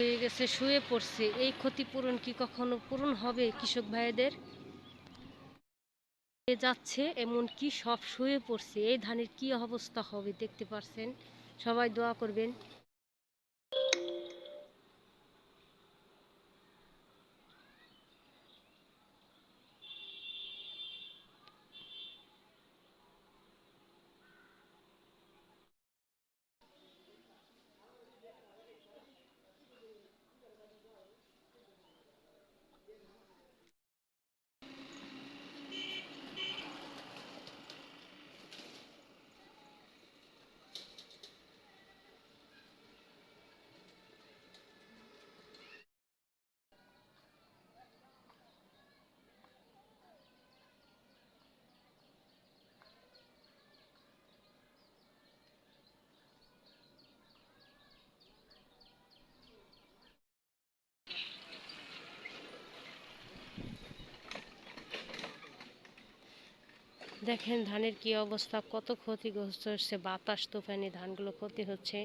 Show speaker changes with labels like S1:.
S1: হয়ে গেছে, শুয়ে পড়ছে। এই ক্ষতিপূরণ কি কখনো পূরণ হবে কৃষক ভাইদের? যাচ্ছে এমন কি সব শুয়ে পড়ছে। এই ধানের কি অবস্থা হবে দেখতে পারছেন? সবাই দোয়া করবেন। দেখেন ধানের কি অবস্থা কত ক্ষতিগ্রস্ত হচ্ছে বাতাস তুফানি ধানগুলো ক্ষতি হচ্ছে।